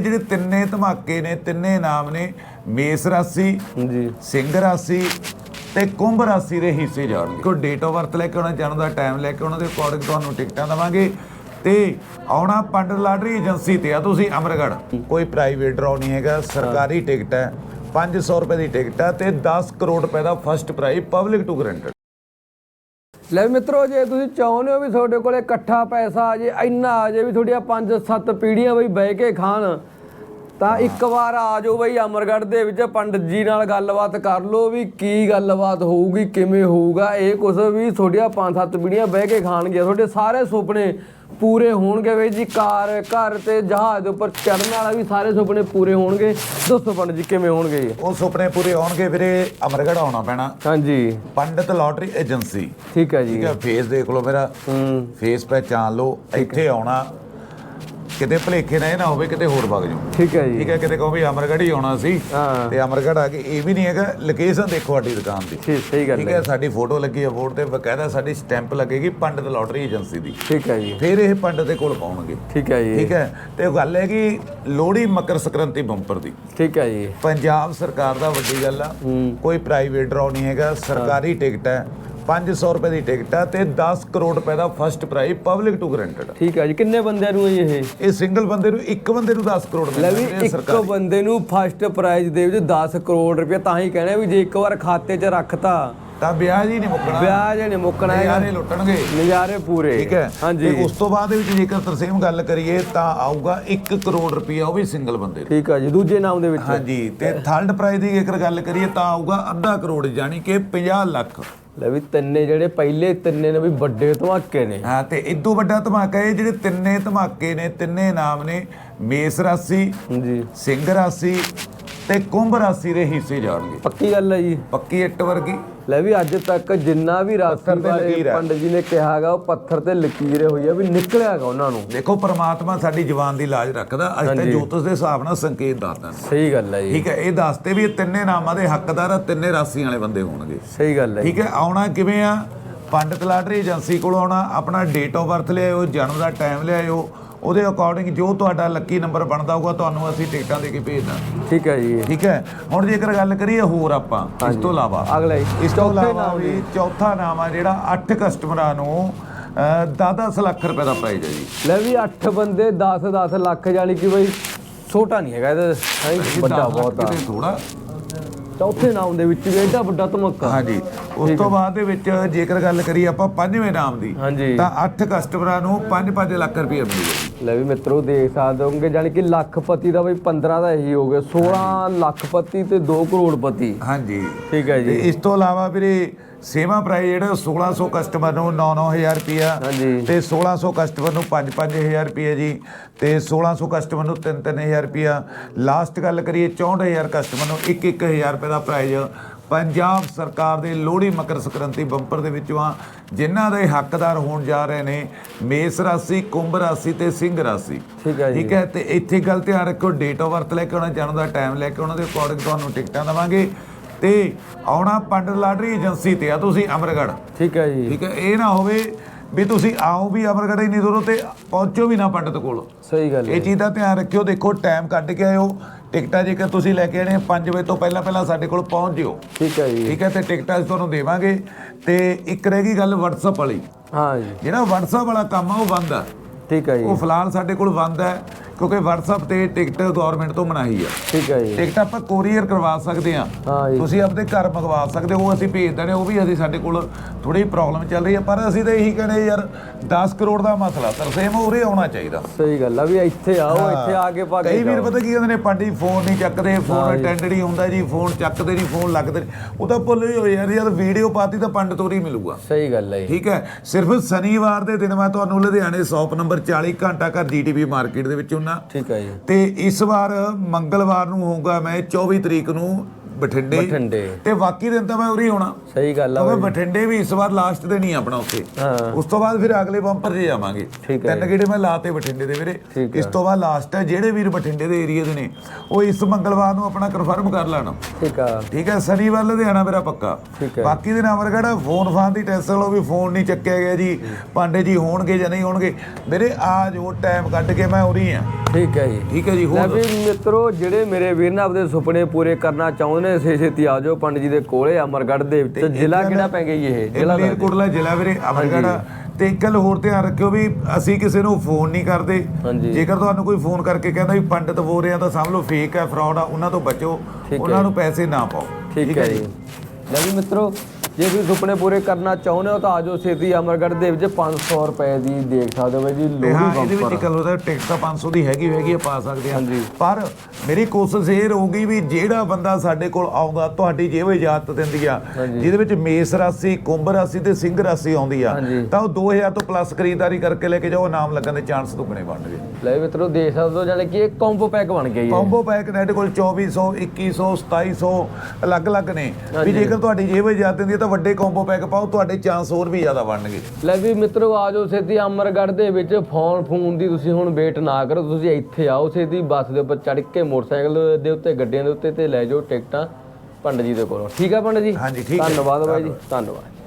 ਜਿਹੜੇ ਤਿੰਨੇ ਧਮਾਕੇ ਨੇ ਤਿੰਨੇ ਨਾਮ ਨੇ ਮੇਸ ਰਾਸ਼ੀ ਜੀ। ਸਿੰਘ ਰਾਸ਼ੀ ਤੇ ਕੁੰਭ ਰਾਸ਼ੀ ਦੇ ਹਿੱਸੇ ਜਾਣਗੇ। ਕੋਈ ਡੇਟ ਆਫ ਬਰਥ ਲੈ ਕੇ ਉਹਨਾਂ ਜਾਣ ਦਾ ਟਾਈਮ ਲੈ ਕੇ ਉਹਨਾਂ ਦੇ ਅਕੋਰਡਿੰਗ ਤੁਹਾਨੂੰ ਟਿਕਟਾਂ ਦਵਾਂਗੇ। ਤੇ ਆਉਣਾ ਪੰਡਤ ਲਾਟਰੀ ਏਜੰਸੀ ਤੇ ਆ ਤੁਸੀਂ ਅਮਰਗੜ੍ਹ। ਕੋਈ ਪ੍ਰਾਈਵੇਟ ਡਰਾਅ ਨਹੀਂ ਹੈਗਾ ਸਰਕਾਰੀ ਟਿਕਟ ਹੈ 500 ਰੁਪਏ ਦੀ ਟਿਕਟ ਹੈ ਤੇ 10 ਕਰੋੜ ਰੁਪਏ ਦਾ first prize public to guaranteed ਲੈ ਵੀ ਮਿੱਤਰੋ, ਜੇ ਤੁਸੀਂ ਚਾਹੁੰਦੇ ਹੋ ਵੀ ਤੁਹਾਡੇ ਕੋਲੇ ਇਕੱਠਾ ਪੈਸਾ ਆ ਜੇ, ਇੰਨਾ ਆ ਜੇ ਵੀ ਤੁਹਾਡੀਆਂ 5-7 ਪੀੜ੍ਹੀਆਂ ਬਈ ਬਹਿ ਕੇ ਖਾਣ, ਤਾਂ ਇੱਕ ਵਾਰ ਆ ਜਾਓ ਬਈ ਅਮਰਗੜ੍ਹ ਦੇ ਵਿੱਚ, ਪੰਡਤ ਜੀ ਨਾਲ ਗੱਲਬਾਤ ਕਰ ਲਓ ਵੀ ਕੀ ਗੱਲਬਾਤ ਹੋਊਗੀ, ਕਿਵੇਂ ਹੋਊਗਾ, ਇਹ ਕੁਝ ਵੀ ਤੁਹਾਡੀਆਂ 5-7 ਪੀੜ੍ਹੀਆਂ ਬਹਿ ਕੇ ਖਾਣਗੀਆਂ, ਤੁਹਾਡੇ ਸਾਰੇ ਸੁਪਨੇ ਪੂਰੇ ਹੋਣਗੇ ਬਈ ਜੀ ਕਾਰ ਘਰ ਤੇ ਜਹਾਜ਼ ਦੇ ਉੱਪਰ ਚੜਨ ਵਾਲਾ ਵੀ ਸਾਰੇ ਸੁਪਨੇ ਪੂਰੇ ਹੋਣਗੇ। ਦੱਸੋ ਪੰਡਤ ਜੀ ਕਿਵੇਂ ਹੋਣਗੇ ਜੀ? ਉਹ ਸੁਪਨੇ ਪੂਰੇ ਹੋਣਗੇ ਵੀਰੇ ਅਮਰਗੜ੍ਹ ਆਉਣਾ ਪੈਣਾ। ਹਾਂਜੀ। Pandit lottery agency. ਠੀਕ ਹੈ ਜੀ। ਠੀਕ ਹੈ ਫੇਸ ਦੇਖ ਲਓ ਮੇਰਾ। ਹੂੰ। ਫੇਸ ਪਹਿਚਾਨ ਲਓ ਇੱਥੇ ਆਉਣਾ। ਕਿਤੇ ਭਲੇਖੇ ਨਾ ਇਹ ਨਾ ਹੋਵੇ ਕਿਤੇ ਹੋਰ ਵਗ ਜਾਓ। ਠੀਕ ਹੈ ਜੀ। ਠੀਕ ਹੈ ਕਿਤੇ ਕਹੋ ਵੀ ਅਮਰਗੜ੍ਹ ਹੀ ਆਉਣਾ ਸੀ ਤੇ ਅਮਰਗੜ੍ਹ ਆ ਕੇ ਇਹ ਵੀ ਨਹੀਂ ਹੈਗਾ ਲੋਕੇਸ਼ਨ ਦੇਖੋ ਸਾਡੀ ਦੁਕਾਨ ਦੀ। ਠੀਕ ਸਹੀ ਗੱਲ ਠੀਕ ਹੈ। ਸਾਡੀ ਫੋਟੋ ਲੱਗੀ ਹੈ ਬੋਰਡ ਤੇ ਬਕਾਇਦਾ ਸਾਡੀ ਸਟੈਂਪ ਲੱਗੇਗੀ ਪੰਡਤ ਲਾਟਰੀ ਏਜੰਸੀ ਦੀ। ਠੀਕ ਹੈ ਜੀ। ਫਿਰ ਇਹ ਪੰਡਤ ਦੇ ਕੋਲ ਪਾਉਣਗੇ। ਠੀਕ ਹੈ ਜੀ। ਠੀਕ ਹੈ ਤੇ ਉਹ ਗੱਲ ਹੈ ਕਿ ਲੋਹੜੀ ਮਕਰ ਸੰਕ੍ਰਾਂਤੀ ਬੰਪਰ ਦੀ। ਠੀਕ ਹੈ ਜੀ। ਪੰਜਾਬ ਸਰਕਾਰ ਦਾ ਵੱਡੀ ਗੱਲ ਆ। ਕੋਈ ਪ੍ਰਾਈਵੇਟ ਡਰਾਅ ਨਹੀਂ ਹੈਗਾ ਸਰਕਾਰੀ ਟਿਕਟ ਹੈ। 500 ਰੁਪਏ ਦੀ ਟਿਕਟ ਹੈ ਤੇ 10 ਕਰੋੜ ਰੁਪਏ ਦਾ first prize public to guaranteed ਠੀਕ ਹੈ ਜੀ ਕਿੰਨੇ ਬੰਦਿਆਂ ਨੂੰ ਹੈ ਜੀ ਇਹ? ਇਹ ਸਿੰਗਲ ਬੰਦੇ ਨੂੰ ਇੱਕ ਬੰਦੇ ਨੂੰ 10 ਕਰੋੜ ਲੈ ਵੀ ਇੱਕ ਸਰਕਾਰੀ। ਬੰਦੇ ਨੂੰ ਫਸਟ ਪ੍ਰਾਈਜ਼ ਦੇ ਵਿੱਚ 10 ਕਰੋੜ ਰੁਪਏ ਤਾਂ ਹੀ ਕਹਿਣਾ ਵੀ ਜੇ ਇੱਕ ਵਾਰ ਖਾਤੇ 'ਚ ਰੱਖਤਾ। ਤਾਂ ਵਿਆਜ ਹੀ ਨਹੀਂ ਮੁੱਕਣਾ। ਵਿਆਜ ਨਹੀਂ ਮੁੱਕਣਾ ਹੈਗਾ। ਨਜ਼ਾਰੇ ਲੁੱਟਣਗੇ। ਨਜ਼ਾਰੇ ਪੂਰੇ। ਠੀਕ ਹੈ। ਹਾਂਜੀ। ਤੇ ਉਸ ਤੋਂ ਬਾਅਦ ਦੇ ਵਿੱਚ ਜੇਕਰ ਤਰਸੇਮ ਗੱਲ ਕਰੀਏ ਤਾਂ ਆਊਗਾ 1 ਕਰੋੜ ਰੁਪਇਆ ਉਹ ਵੀ ਸਿੰਗਲ ਬੰਦੇ ਨੂੰ। ਠੀਕ ਹੈ ਜੀ ਦੂਜੇ ਨਾਮ ਦੇ ਵਿੱਚ। ਹਾਂਜੀ ਤੇ ਥਰਡ ਪ੍ਰਾਈਜ਼ ਦੀ ਜੇਕਰ ਗੱਲ ਕਰੀਏ ਤਾਂ ਆਊਗਾ ਅੱਧਾ ਕਰੋੜ ਯਾਨੀ ਕਿ 50 ਲੱਖ। ਲੈ ਵੀ ਤਿੰਨੇ ਜਿਹੜੇ ਪਹਿਲੇ ਤਿੰਨੇ ਨੇ ਵੀ ਵੱਡੇ ਧਮਾਕੇ ਨੇ। ਹਾਂ ਤੇ ਇਦੋਂ ਵੱਡਾ ਧਮਾਕਾ ਇਹ ਜਿਹੜੇ ਤਿੰਨੇ ਧਮਾਕੇ ਨੇ ਤਿੰਨੇ ਨਾਮ ਨੇ ਮੇਸ ਰਾਸ਼ੀ ਜੀ ਸਿੰਘ ਰਾਸ਼ੀ ਤੇ ਕੁੰਭ ਰਾਸ਼ੀ ਦੇ ਹਿੱਸੇ ਜਾਣਗੇ। ਪੱਕੀ ਗੱਲ ਹੈ ਜੀ। ਪੱਕੀ ਇੱਟ ਵਰਗੀ। ਲੈ ਵੀ ਅੱਜ ਤੱਕ ਜਿੰਨਾ ਵੀ ਰਾਸ਼ੀ ਪੱਥਰ ਤੇ ਬਾਰੇ ਲਕੀਰ ਹੈ। ਪੰਡਤ ਜੀ ਨੇ ਕਿਹਾਗਾ ਉਹ ਪੱਥਰ ਤੇ ਲਕੀਰੇ ਹੋਈ ਆ ਵੀ ਨਿਕਲਿਆਗਾ ਉਹਨਾਂ ਨੂੰ। ਦੇਖੋ ਪ੍ਰਮਾਤਮਾ ਸਾਡੀ ਜ਼ੁਬਾਨ ਦੀ ਲਾਜ ਰੱਖਦਾ। ਅੱਜ ਤਾਂ ਜੋਤਿਸ਼ ਦੇ ਹਿਸਾਬ ਨਾਲ ਸੰਕੇਤ ਦੱਸਦਾ ਸਹੀ ਗੱਲ ਹੈ ਜੀ। ਠੀਕ ਹੈ ਇਹ ਦੱਸਦੇ ਵੀ ਇਹ ਤਿੰਨੇ ਨਾਮਾਂ ਦੇ ਹੱਕਦਾਰ ਆ ਤਿੰਨੇ ਰਾਸ਼ੀਆਂ ਵਾਲੇ ਬੰਦੇ ਹੋਣਗੇ। ਸਹੀ ਗੱਲ ਹੈ ਜੀ। ਠੀਕ ਹੈ ਆਉਣਾ ਕਿਵੇਂ ਆ? ਪੰਡਤ ਲਾਟਰੀ ਏਜੰਸੀ ਕੋਲ ਆਉਣਾ ਆਪਣਾ ਡੇਟ ਆਫ ਬਰਥ ਲਿਆਇਓ ਜਨਮ ਦਾ ਟਾਈਮ ਲਿਆਇਓ ਉਹਦੇ ਅਕੋਰਡਿੰਗ ਜੋ ਤੁਹਾਡਾ ਲੱਕੀ ਨੰਬਰ ਬਣਦਾ ਹੋਊਗਾ ਤੁਹਾਨੂੰ ਅਸੀਂ ਟਿਕਟਾਂ ਦੇ ਕੇ ਭੇਜ ਦਾਂਗੇ। ਠੀਕ ਹੈ ਜੀ। ਠੀਕ ਹੈ? ਹੁਣ ਜੇਕਰ ਗੱਲ ਕਰੀਏ ਹੋਰ ਆਪਾਂ ਇਸ ਤੋਂ ਇਲਾਵਾ। ਅਗਲਾ ਇਸ ਤੋਂ ਇਲਾਵਾ ਵੀ ਚੌਥਾ ਨਾਮ ਆ ਜਿਹੜਾ 8 ਕਸਟਮਰਾਂ ਨੂੰ 10-10 ਲੱਖ ਰੁਪਏ ਦਾ ਪ੍ਰਾਈਜ਼ ਹੈ ਜੀ। ਲੈ ਵੀ 8 ਬੰਦੇ 10 10 ਲੱਖ ਜਾਨੀ ਕਿ ਬਈ ਛੋਟਾ ਨਹੀਂ ਹੈਗਾ ਇਹ ਤਾਂ ਹੈ ਵੱਡਾ ਬਹੁਤ ਆ। ਥੋੜਾ ਚੌਥੇ ਨਾਮ ਦੇ ਵਿੱਚ ਵੀ ਐਡਾ ਵੱਡਾ ਧਮਾਕਾ। ਹਾਂਜੀ। ਉਸ ਤੋਂ ਬਾਅਦ ਦੇ ਵਿੱਚ ਜੇਕਰ ਗੱਲ ਕਰੀਏ ਆਪਾਂ ਪੰਜਵੇਂ ਨਾਮ ਦੀ ਤਾਂ 8 ਕਸਟਮਰਾਂ ਨੂੰ 5-5 ਲੱਖ ਰੁਪਏ ਮਿਲੇਗਾ ਲੈ ਵੀ ਮਿੱਤਰੋ ਦੇਖ ਸਕਦੇ ਹੋਗੇ ਜਾਨੀ ਕਿ ਲੱਖਪਤੀ ਦਾ ਬਈ 15 ਦਾ ਇਹੀ ਹੋ ਗਿਆ 16 ਲੱਖਪਤੀ ਤੇ 2 ਕਰੋੜਪਤੀ। ਹਾਂਜੀ। ਠੀਕ ਹੈ ਜੀ। ਇਸ ਤੋਂ ਇਲਾਵਾ ਵੀਰੇ ਸੇਵਾ ਪ੍ਰਾਈਸ ਜਿਹੜਾ 1600 ਕਸਟਮਰ ਨੂੰ 9-9000 ਰੁਪਿਆ ਤੇ 1600 ਕਸਟਮਰ ਨੂੰ 5-5000 ਰੁਪਏ ਜੀ ਤੇ 1600 ਕਸਟਮਰ ਨੂੰ 3-3000 ਰੁਪਿਆ ਲਾਸਟ ਗੱਲ ਕਰੀਏ 64000 ਕਸਟਮਰ ਨੂੰ 1-1000 ਰੁਪਏ ਦਾ ਪ੍ਰਾਈਜ਼ ਪੰਜਾਬ ਸਰਕਾਰ ਦੇ ਲੋਹੜੀ ਮਕਰ ਸੰਕ੍ਰਾਂਤੀ ਬੰਪਰ ਦੇ ਵਿੱਚੋਂ ਆ। ਜਿਨ੍ਹਾਂ ਦੇ ਹੱਕਦਾਰ ਹੋਣ ਜਾ ਰਹੇ ਨੇ ਮੇਸ ਰਾਸ਼ੀ ਕੁੰਭ ਰਾਸ਼ੀ ਤੇ ਸਿੰਘ ਰਾਸ਼ੀ। ਠੀਕ ਹੈ ਜੀ। ਠੀਕ ਹੈ ਤੇ ਇੱਥੇ ਗੱਲ ਧਿਆਨ ਰੱਖੋ ਡੇਟ ਆਫ ਬਰਥ ਲੈ ਕੇ ਆਉਣਾ ਜਾਣ ਦਾ ਟਾਈਮ ਲੈ ਕੇ ਉਹਨਾਂ ਦੇ ਅਕੋਰਡਿੰਗ ਤੁਹਾਨੂੰ ਟਿਕਟਾਂ ਦਵਾਂਗੇ। ਤੇ ਆਉਣਾ ਪੰਡਤ ਲਾਟਰੀ ਏਜੰਸੀ ਤੇ ਆ ਤੁਸੀਂ ਅਮਰਗੜ੍ਹ। ਠੀਕ ਹੈ ਜੀ। ਠੀਕ ਹੈ ਇਹ ਨਾ ਹੋਵੇ ਵੀ ਤੁਸੀਂ ਆਓ ਵੀ ਅਮਰਗੜ੍ਹ ਹੀ ਨਹੀਂ ਦੂਰੋਂ ਤੇ ਪਹੁੰਚੋ ਵੀ ਨਾ ਪੰਡਤ ਕੋਲ। ਸਹੀ ਗੱਲ ਹੈ। ਇਹ ਚੀਜ਼ ਦਾ ਧਿਆਨ ਰੱਖਿਓ ਦੇਖੋ ਟਾਈਮ ਕੱਢ ਕੇ ਆਇਓ। ਟਿਕਟਾਂ ਜੇਕਰ ਤੁਸੀਂ ਲੈ ਕੇ ਆਣੇ 5 ਵਜੇ ਤੋਂ ਪਹਿਲਾਂ ਪਹਿਲਾਂ ਸਾਡੇ ਕੋਲ ਪਹੁੰਚ ਜਿਓ। ਠੀਕ ਹੈ ਜੀ। ਠੀਕ ਹੈ ਤੇ ਟਿਕਟਾਂ ਅਸੀਂ ਤੁਹਾਨੂੰ ਦੇਵਾਂਗੇ। ਤੇ ਇੱਕ ਰਹਿ ਗਈ ਗੱਲ WhatsApp ਵਾਲੀ। ਹਾਂ ਜੀ। ਜਿਹੜਾ WhatsApp ਵਾਲਾ ਕੰਮ ਆ ਉਹ ਬੰਦ ਆ। ਠੀਕ ਹੈ ਜੀ। ਉਹ ਫਿਲਹਾਲ ਸਾਡੇ ਕੋਲ ਬੰਦ ਹੈ। ਕਿਉਂਕਿ WhatsApp ਤੇ ਟਿਕਟ ਗਵਰਨਮੈਂਟ ਤੋਂ ਮਨਾਹੀ ਆ। ਠੀਕ ਹੈ ਜੀ। ਟਿਕਟ ਆਪਾਂ ਕੋਰੀਅਰ ਕਰਵਾ ਸਕਦੇ ਆ ਹਾਂ ਜੀ। ਤੁਸੀਂ ਆਪਣੇ ਘਰ ਮੰਗਵਾ ਸਕਦੇ ਹੋ ਉਹ ਅਸੀਂ ਭੇਜ ਦੇਣੇ ਉਹ ਵੀ ਅਸੀਂ ਸਾਡੇ ਕੋਲ ਥੋੜੀ ਪ੍ਰੋਬਲਮ ਚੱਲ ਰਹੀ ਹੈ ਪਰ ਅਸੀਂ ਤਾਂ ਇਹੀ ਕਹਿੰਦੇ ਯਾਰ 10 ਕਰੋੜ ਦਾ ਮਸਲਾ ਤਰਸੇਮ ਉਰੇ ਆਉਣਾ ਚਾਹੀਦਾ। ਸਹੀ ਗੱਲ ਆ ਵੀ ਇੱਥੇ ਆਓ ਇੱਥੇ ਆ ਕੇ ਪਾ ਕੇ ਕਈ ਵੀਰ। ਪਤਾ ਕੀ ਕਹਿੰਦੇ ਨੇ ਪਾਂਡੀ ਫੋਨ ਨਹੀਂ ਚੱਕਦੇ ਫੋਨ ਅਟੈਂਡ ਨਹੀਂ ਹੁੰਦਾ ਜੀ ਫੋਨ ਚੱਕਦੇ ਨਹੀਂ ਫੋਨ ਲੱਗਦੇ ਉਹ ਤਾਂ ਭੁੱਲ ਹੀ ਹੋਏ ਯਾਰ ਯਾਰ ਵੀਡੀਓ ਪਾਤੀ ਤਾਂ ਪੰਡ ਤੋਰੀ ਮਿਲੂਗਾ। ਸਹੀ ਗੱਲ ਹੈ ਠੀਕ ਹੈ? ਸਿਰਫ ਸ਼ਨੀਵਾਰ ਦੇ ਦਿਨ ਮੈਂ ਤੁਹਾਨੂੰ ਲੁਧਿਆਣੇ ਸ਼ਾਪ ਨੰਬਰ 40 ਘੰਟਾ ਘਰ ਜੀਟੀਵੀ ਮਾਰਕੀਟ ਦੇ ਵਿੱਚ ਹੁੰਨਾ ਠੀਕ ਹੈ ਜੀ। ਤੇ ਇਸ ਵਾਰ ਮੰਗਲਵਾਰ ਨੂੰ ਹੋਊਗਾ ਮੈਂ 24 ਤਰੀਕ ਨੂੰ ਬਠਿੰਡੇ ਬਠਿੰਡੇ। ਤੇ ਬਾਕੀ ਦਿਨ ਤਾਂ ਮੈਂ ਉਰੀ ਹੋਣਾ। ਸਹੀ ਗੱਲ ਆ ਕਿਉਂਕਿ ਬਠਿੰਡੇ ਵੀ ਇਸ ਵਾਰ ਲਾਸਟ ਤੇ ਨਹੀਂ ਆਪਣਾ ਉੱਥੇ। ਹਾਂ। ਉਸ ਤੋਂ ਬਾਅਦ ਫਿਰ ਅਗਲੇ ਬੰਪਰ 'ਚ ਜਾਵਾਂਗੇ। ਠੀਕ ਹੈ। ਤਿੰਨ ਗੇੜੇ ਮੈਂ ਲਾਤੇ ਬਠਿੰਡੇ ਦੇ ਵੀਰੇ। ਠੀਕ ਇਸ ਤੋਂ ਬਾਅਦ ਲਾਸਟ ਹੈ ਜਿਹੜੇ ਵੀਰ ਬਠਿੰਡੇ ਦੇ ਏਰੀਆ ਦੇ ਨੇ ਉਹ ਇਸ ਮੰਗਲਵਾਰ ਨੂੰ ਆਪਣਾ ਕਨਫਰਮ ਕਰ ਲੈਣ। ਠੀਕ ਆ। ਠੀਕ ਹੈ ਸ਼ਨੀਵਾਰ ਲੁਧਿਆਣਾ ਮੇਰਾ ਪੱਕਾ। ਠੀਕ ਹੈ। ਬਾਕੀ ਦਿਨ ਅਮਰਗੜ੍ਹ ਫੋਨ ਫਾਨ ਦੀ ਟੈਸਟ ਲਓ ਵੀ ਫੋਨ ਨਹੀਂ ਚੱਕਿਆ ਗਿਆ ਜੀ। ਪਾਂਡੇ ਜੀ ਹੋਣਗੇ ਜਾਂ ਨਹੀਂ ਹੋਣਗੇ। ਮੇਰੇ ਆ ਜੋ ਟਾਈਮ ਕੱਢ ਕੇ ਮੈਂ ਉਰੀ ਆ। ਠੀਕ ਹੈ ਜੀ। ਠੀਕ ਹੈ ਜੀ ਲੈ ਹੋਰ ਵੀ ਮਿੱਤਰੋ ਜਿਹੜੇ ਮੇਰੇ ਵੀਰ ਨੇ ਆਪਦੇ ਸੁਪਨੇ ਪੂਰੇ ਕਰਨਾ ਚਾਹੁੰਦੇ ਨੇ ਛੇ ਛੇਤੀ ਆ ਜਾਓ ਪੰਡਤ ਜੀ ਦੇ ਕੋਲੇ ਅਮਰਗੜ੍ਹ ਦੇ ਵਿੱਚ। ਜ਼ਿਲ੍ਹਾ ਕਿਹੜਾ ਪੈ ਜੀ ਇਹ? ਜ਼ਿਲ੍ਹਾ। ਮਲੇਰਕੋਟਲਾ ਜ਼ਿਲ੍ਹਾ ਵੀਰੇ ਅਮਰਗੜ੍ਹ ਤੇ ਇੱਕ ਗੱਲ ਹੋਰ ਧਿਆਨ ਰੱਖਿਓ ਵੀ ਅਸੀਂ ਕਿਸੇ ਨੂੰ ਫੋਨ ਨਹੀਂ ਕਰਦੇ। ਜੇਕਰ ਤੁਹਾਨੂੰ ਕੋਈ ਫੋਨ ਕਰਕੇ ਕਹਿੰਦਾ ਵੀ ਪੰਡਤ ਬੋਲ ਰਿਹਾ ਤਾਂ ਸਮਝ ਲਓ ਫੇਕ ਹੈ ਫਰਾਡ ਆ ਉਹਨਾਂ ਤੋਂ ਬਚੋ। ਉਹਨਾਂ ਨੂੰ ਪੈਸੇ ਨਾ ਪਾਓ। ਠੀਕ ਹੈ ਜੀ। ਲੈ ਵੀ ਮਿੱਤਰੋ ਜੇ ਤੁਸੀਂ ਸੁਪਨੇ ਪੂਰੇ ਕਰਨਾ ਚਾਹੁੰਦੇ ਹੋ ਤਾਂ ਆ ਜਾਓ ਛੇਤੀ ਅਮਰਗੜ੍ਹ ਦੇ ਵਿੱਚ 500 ਰੁਪਏ ਦੀ ਦੇਖ ਸਕਦੇ ਹੋ ਜੀ ਤੇ ਹਾਂ ਇਹਦੇ ਵਿੱਚ ਗੱਲ ਉਹਦਾ ਟਿਕਟ ਤਾਂ 500 ਦੀ ਹੈਗੀ ਹੈਗੀ ਆ ਪਾ ਸਕਦੇ ਆ। ਪਰ ਮੇਰੀ ਕੋਸ਼ਿਸ਼ ਇਹ ਰਹੂਗੀ ਵੀ ਜਿਹੜਾ ਬੰਦਾ ਸਾਡੇ ਕੋਲ ਆਉਂਦਾ ਤੁਹਾਡੀ ਜੇਬ ਇਜਾਜ਼ਤ ਦਿੰਦੀ ਆ। ਜਿਹਦੇ ਵਿੱਚ ਮੇਸ ਰਾਸ਼ੀ ਕੁੰਭ ਰਾਸ਼ੀ ਤੇ ਸਿੰਘ ਰਾਸ਼ੀ ਆਉਂਦੀ ਆ। ਤਾਂ ਉਹ 2000 ਤੋਂ ਪਲੱਸ ਖਰੀਦਦਾਰੀ ਕਰਕੇ ਲੈ ਕੇ ਜਾਓ ਨਾਮ ਲੱਗਣ ਦੇ ਚਾਂਸ ਦੁੱਗਣੇ ਬਣਨਗੇ ਲੈ ਮਿੱਤਰੋ ਦੇਖ ਸਕਦੇ ਹੋ ਜਾਨੇ ਕਿ ਇਹ ਕੰਬੋ ਪੈਕ ਬਣ ਗਿਆ ਜੀ। ਕੰਬੋ ਪੈਕ ਸਾਡੇ ਕੋਲ 2400 2100 2700 ਅਲੱਗ-ਅਲੱਗ ਨੇ ਵੀ। ਜੇਕਰ ਤੁਹਾਡੀ ਜੇਬ ਇਜਾਜ਼ਤ ਦਿੰਦੀ ਤਾਂ ਵੱਡੇ ਕੰਬੋ ਪੈਕ ਪਾਓ ਤੁਹਾਡੇ ਚਾਂਸ ਹੋਰ ਵੀ ਜ਼ਿਆਦਾ ਬਣਨਗੇ। ਲੈ ਵੀ ਮਿੱਤਰੋ ਆ ਜਾਓ ਛੇਤੀ ਅਮਰਗੜ੍ਹ ਦੇ ਵਿੱਚ ਫੋਨ ਫੋਨ ਦੀ ਤੁਸੀਂ ਹੁਣ ਵੇਟ ਨਾ ਕਰੋ ਤੁਸੀਂ ਇੱਥੇ ਆਓ ਛੇਤੀ ਬੱਸ ਦੇ ਉੱਪਰ ਚੜ੍ਹ ਕੇ ਮੋਟਰਸਾਈਕਲ ਦੇ ਉੱਤੇ ਗੱਡੀਆਂ ਦੇ ਉੱਤੇ ਤੇ ਲੈ ਜਾਓ ਟਿਕਟਾਂ ਪੰਡਤ ਜੀ ਦੇ ਕੋਲੋਂ। ਠੀਕ ਆ ਪੰਡਤ ਜੀ? ਹਾਂਜੀ, ਠੀਕ ਹੈ। ਧੰਨਵਾਦ ਬਾਈ ਜੀ ਧੰਨਵਾਦ।